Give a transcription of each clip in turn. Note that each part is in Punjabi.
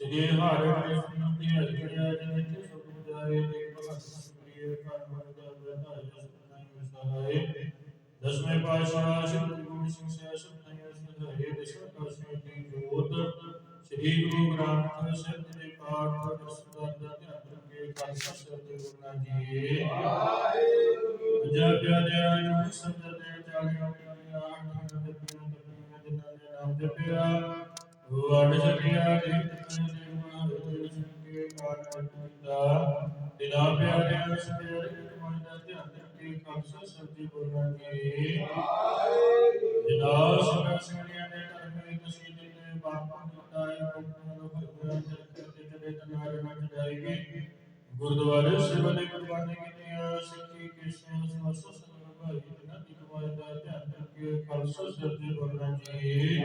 ਸ੍ਰੀ ਹਰਿ ਕ੍ਰਿਸ਼ਨ ਦੀ ਹਰਿਆ ਜਿਨਿ ਸੁਖ ਜਾਏ ਦੇਖ ਭਗਤ ਸੁਖੀਏ ਘਰ ਮਨ ਦਾ ਬਧਾਇ ਸੁਖਾਈ ਵਿਸਾਰੇ ਦਸਵੇਂ ਪਾਤਸ਼ਾਹ ਸ੍ਰੀ ਗੁਰੂ ਗੋਬਿੰਦ ਸਿੰਘ ਸਾਹਿਬ ਸੁਖਾਈ ਸਦਾਏ ਦਸਵੇਂ ਪਾਤਸ਼ਾਹ ਦੀ ਜੋਤ। ਸ੍ਰੀ ਗੁਰੂ ਗ੍ਰੰਥ ਸਾਹਿਬ ਜੀ ਦੇ ਪਾਠ ਦਸਤਾਰ ਦਾ ਧਿਆਨ ਰੱਖੇ ਖਾਲਸਾ ਸਾਹਿਬ ਦੇ ਗੁਰਨਾ ਜੀ। ਪੰਜਾਬ ਪਿਆਰਿਆ ਜੋ ਸੰਗਤ ਦੇ ਚਾਲਿਓ ਵਾੜ ਜਪਿਆ ਦੇ ਤਕਨੇ ਦੇ ਮਹਾਰਾਜ ਸੰਗੇ ਦਿਲਾ ਪਿਆਰਿਆ ਸਤਿਆਰੇ ਮਨ ਦਾ ਧਿਆਨ ਰੱਖੇ, ਖਾਲਸਾ ਸਾਹਿਬ ਦੀ ਗੁਰਨਾ ਜੀ ਜਿਨਾ ਸਭਾ ਸਿੰਘਿਆਂ ਨੇ ਦੇ ਬਾਪਾ ਦਿੱਤਾ ਹੈ ਲੋਕਾਂ ਨੂੰ ਭਗਵਾਨ ਦੇ ਤੇ ਤਨਾਰੇ ਨਾਲ ਜਾਏਗੀ ਗੁਰਦੁਆਰੇ ਸੇਵਾ ਦੇ ਕੁਰਬਾਨੀ ਕੀਤੀਆਂ, ਸਿੱਖੀ, ਕ੍ਰਿਸ਼ਨ, ਸਮਸਤ ਸਤਿਗੁਰੂ, ਭਾਈ, ਜਿਨ੍ਹਾਂ ਦੀ ਕਮਾਈ ਦਾ ਧਿਆਨ ਰੱਖੇ, ਖਾਲਸਾ ਸਾਹਿਬ ਬੋਲਣਾ ਜੀ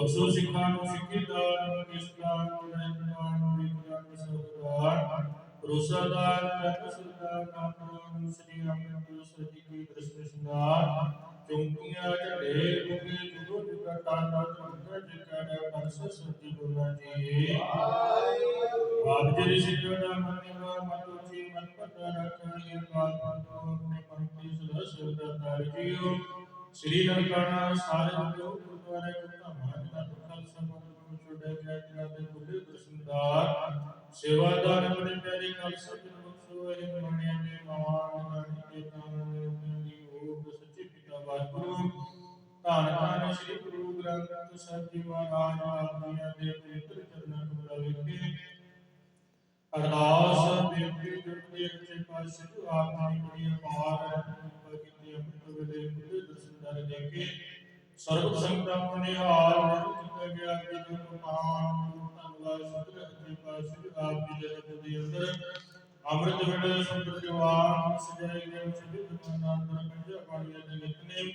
ਬਖਸ਼ੋ ਸਿੱਖਾਂ ਨੂੰ ਸਿੱਖੀ ਦਾ ਨਿਸ਼ਕਾਮ ਨਿਰੰਕਾਰ ਨੂੰ ਇਤਨਾ ਸਤਿਕਾਰ ਪ੍ਰੋਸਾ ਦਾ ਤਤ ਸਤਿਕਾਰ ਕਾਪਰਾ ਨੂੰ ਸ੍ਰੀ ਅਮਰਤ ਸਤਿ ਕੀ ਦ੍ਰਿਸ਼ਟੀ ਸੰਗਾਰ ਚੁੰਕੀਆਂ ਝੜੇ ਕੁਕੇ ਜਦੋਂ ਜੁਗਾ ਤਾਂਤਾ ਚੁੰਕਾ ਜਿਕਾ ਦਾ ਬਖਸ ਸਤਿ ਬੋਲਾ ਜੀ ਆਪ ਜੀ ਦੀ ਸਿੱਖਾਂ ਦਾ ਮੰਨਿਆ ਮਤੋ ਜੀ ਮਨ ਪਤਾ ਰੱਖਣ ਦੀ ਕਾਲ ਪੰਤੋ ਆਪਣੇ ਪੰਤੀ ਸਦਾ ਸਰਦਾਰ ਜੀਓ ਸ੍ਰੀ ਨਰਕਾਣਾ ਸਾਰੇ ਜੋ ਗੁਰਦੁਆਰੇ ਕੋ ਸੇਵਾਦਾਰ ਆਪਣੇ ਪਿਆਰੇ ਨਾਲ ਸਤਿ ਬਖਸ਼ੋ ਇਹ ਮੰਨਿਆ ਦੇ ਮਾਨ ਨਾਨਕ ਦੇ ਨਾਮ ਦੇ ਉਹਨਾਂ ਦੀ ਸੱਚੇ ਪਿਤਾ ਵਾਹਿਗੁਰੂ। ਧੰਨ ਧੰਨ ਸ੍ਰੀ ਗੁਰੂ ਗ੍ਰੰਥ ਸਾਹਿਬ ਜੀ ਮਹਾਰਾਜ, ਆਪ ਦੇ ਪਵਿੱਤਰ ਚਰਨਾਂ ਕਮਲਾ ਵਿਖੇ। ਅਰਦਾਸ ਬੇਨਤੀ ਜੁੜਦੀ ਅੱਛੇ ਪਾਸੇ ਜੋ ਬੜੀ ਅਪਾਰ ਕਿਰਪਾ ਕੀਤੀ ਅੰਮ੍ਰਿਤ ਵੇਲੇ ਬੁੱਢੇ ਦਰਸ਼ਨਦਾਰ ਦੇ ਕੇ ਸਰਬ ਸੰਗਤਾਂ ਨੇ ਹਾਲ ਕੀਤਾ ਗਿਆ ਕਿ ਜੋ ਮਹਾਨ ਅੱਛੇ ਪਾਸੇ ਆਪ ਜੀ ਦੇ ਰੂਪ ਦੇ ਅੰਦਰ ਅੰਮ੍ਰਿਤ ਵੇਲੇ ਸੁੰਦਰ ਜਵਾਨ ਸਜਾਏ ਗਏ ਸਭੀ ਦੁਕਾਨਾਂ ਅੰਦਰ ਪੰਜਾ ਪਾਣੀਆਂ ਦੇ ਨਿਤਨੇ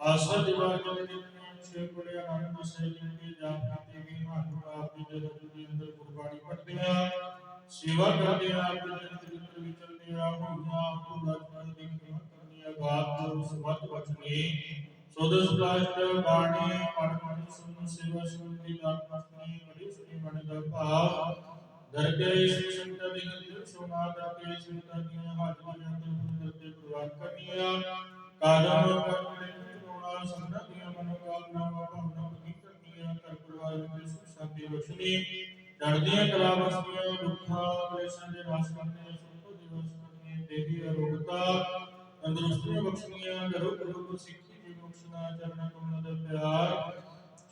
ਆਸਾ ਦੀਵਾਰ ਦੇ ਨਿਤਨੇ ਛੇ ਬੜੇ ਆਨੰਦ ਸੇ ਜਿਨਕੀ ਜਾਪ ਕੀਤੀ ਗਈ ਮਹਾਨ ਆਪ ਜੀ ਦੇ ਰੂਪ ਦੇ ਅੰਦਰ ਗੁਰਬਾਣੀ ਪੜ੍ਹਦੇ ਆ ਸੇਵਾ ਕਰਦੇ ਆ ਆਪ ਜੀ ਦੇ ਚਰਿੱਤਰ ਵਿਚਰਦੇ ਆ ਹੁਣਾ ਤੋਂ ਲਗਨ ਦੀ ਖਿਮਤ ਕਰਨੀ ਆ ਬਾਤ ਨੂੰ ਸਮਤ ਬਚਨੀ ਸੋਦਸ ਕਾਸ਼ਟ ਬਾਣੀ ਪੜ ਪੜ ਸੇਵਾ ਸੁਨ ਦੀ ਦਾਤ ਪਸਨੀ ਬੜੀ ਸੁਣੀ ਬਣ ਦਾ ਭਾਵ ਦਰਗੇ ਇਸ ਸੰਤ ਦੀ ਗੰਧ ਕੇ ਸੰਤਾਂ ਦੀਆਂ ਹਾਜ਼ਰੀਆਂ ਦੇ ਅੰਦਰ ਤੇ ਪ੍ਰਵਾਨ ਕਰਨੀਆਂ। ਕਾਦਮ ਕਰਮ ਦੇ ਸੰਤਾਂ ਦੀਆਂ ਮਨੋਕਾਮਨਾਵਾਂ ਭਾਵਨਾ ਪੂਰੀ ਕਰਨੀਆਂ ਕਰ ਪਰਿਵਾਰ ਵਿੱਚ ਸੁਖ ਸ਼ਾਂਤੀ ਬਖਸ਼ਣੀ ਚੜ੍ਹਦੀਆਂ ਕਲਾ ਵਸਦੀਆਂ ਦੁੱਖਾਂ, ਕਲੇਸ਼ਾਂ ਦੇ ਨਾਸ਼ ਕਰਨੇ, ਸੁਖੋ ਦਿਵਸ ਕਰਨੇ, ਦੇਹੀ ਅਰੋਗਤਾ, ਤੰਦਰੁਸਤੀਆਂ ਬਖਸ਼ਣੀਆਂ ਕਰੋ ਕਰੋ ਸਿੱਖੀ ਦੀ ਬਖਸ਼ਣਾ ਚਰਨਾਂ ਕਮਲਾਂ ਦਾ ਪਿਆਰ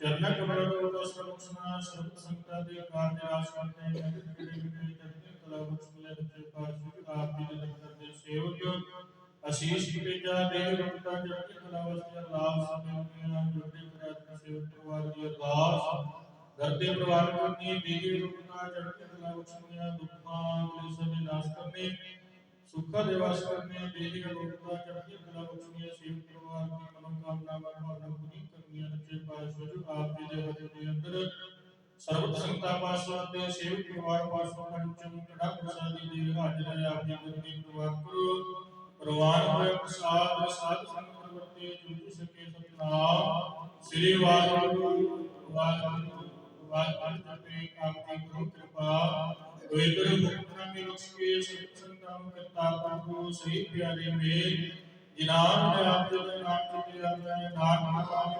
ਚਰਨਾਂ ਕਮਲਾਂ ਦਾ ਉਦਾਸ ਬਖਸ਼ਣਾ ਸਰਬ ਸੰਗਤਾਂ ਦੇ ਕਾਰਜ ਰਾਸ ਕਰਨੇ ਨਗਰ ਕਿਲੇ ਵਿਖੇ ਚੜ੍ਹਦੀਆਂ ਕਲਾ ਬਖਸ਼ਣੀਆਂ ਸੱਚੇ ਪਾਤਸ਼ਾਹ ਆਪ ਜੀ ਦੇ ਦਫ਼ਤਰ ਦੇ ਸੇਵਕ ਅਸੀਸ ਭੇਜਾ ਦੇ ਰੁਕਤਾ ਚੜ੍ਹਦੀ ਕਲਾ ਵਸਤੀਆਂ ਲਾਭ ਸਮੇਤੀਆਂ ਜੁੜੇ ਪ੍ਰਾਰਥਨਾ ਸੇਵਕ ਪਰਿਵਾਰ ਦੀ ਅਰਦਾਸ ਦਰਦੇ ਪ੍ਰਵਾਨ ਕਰਨੀ ਦੇਹੀ ਰੁਕਤਾ ਚੜ੍ਹਦੀ ਕਲਾ ਬਖਸ਼ਣੀਆਂ ਦੁੱਖਾਂ ਕਲੇਸ਼ਾਂ ਦੇ ਨਾਸ਼ ਕਰਨੇ ਸੁੱਖਾ ਦੇ ਵਾਸ ਕਰਨੇ ਦੇਹੀ ਰੋਗਤਾ ਚੜ੍ਹਦੀ ਕਲਾ ਬਖਸ਼ਣੀਆਂ ਸੇਵ ਪਰਿਵਾਰ ਦੀ ਸਰਬਤ ਸੰਗਤਾਂ ਪਾਸੋਂ ਤੇ ਸੇਵ ਪਰਿਵਾਰ ਪਾਸੋਂ ਪੰਚਮ ਕੜਾ ਪ੍ਰਸਾਦੀ ਦੀ ਹਾਜ਼ਰ ਹੈ ਆਪ ਜੀ ਗੁਰੂ ਦੀ ਪ੍ਰਵਾਨ ਕਰੋ ਪ੍ਰਵਾਨ ਹੋਏ ਪ੍ਰਸਾਦ ਸਾਧ ਸੰਗਤ ਵਰਤੇ ਜੁਝ ਸਕੇ ਸਤਨਾਮ ਸ੍ਰੀ ਵਾਹਿਗੁਰੂ ਵਾਹਿਗੁਰੂ ਵਾਹਿਗੁਰੂ ਜਪੇ ਆਪ ਦੀ ਗੁਰੂ ਕਿਰਪਾ ਹੋਏ ਗੁਰੂ ਮੁਖਤਾਂ ਦੇ ਬਖਸ਼ ਕੇ ਸਿੱਖ ਸੰਤਾਂ ਨੂੰ ਕਰਤਾ ਪ੍ਰਭੂ ਸਹੀ ਪਿਆਰੇ ਮੇਲ ਜਿਨਾਮ ਨੇ ਆਪ ਜੀ ਦੇ ਨਾਮ ਤੇ ਆਪ ਨੇ ਨਾਮ ਨਾਮ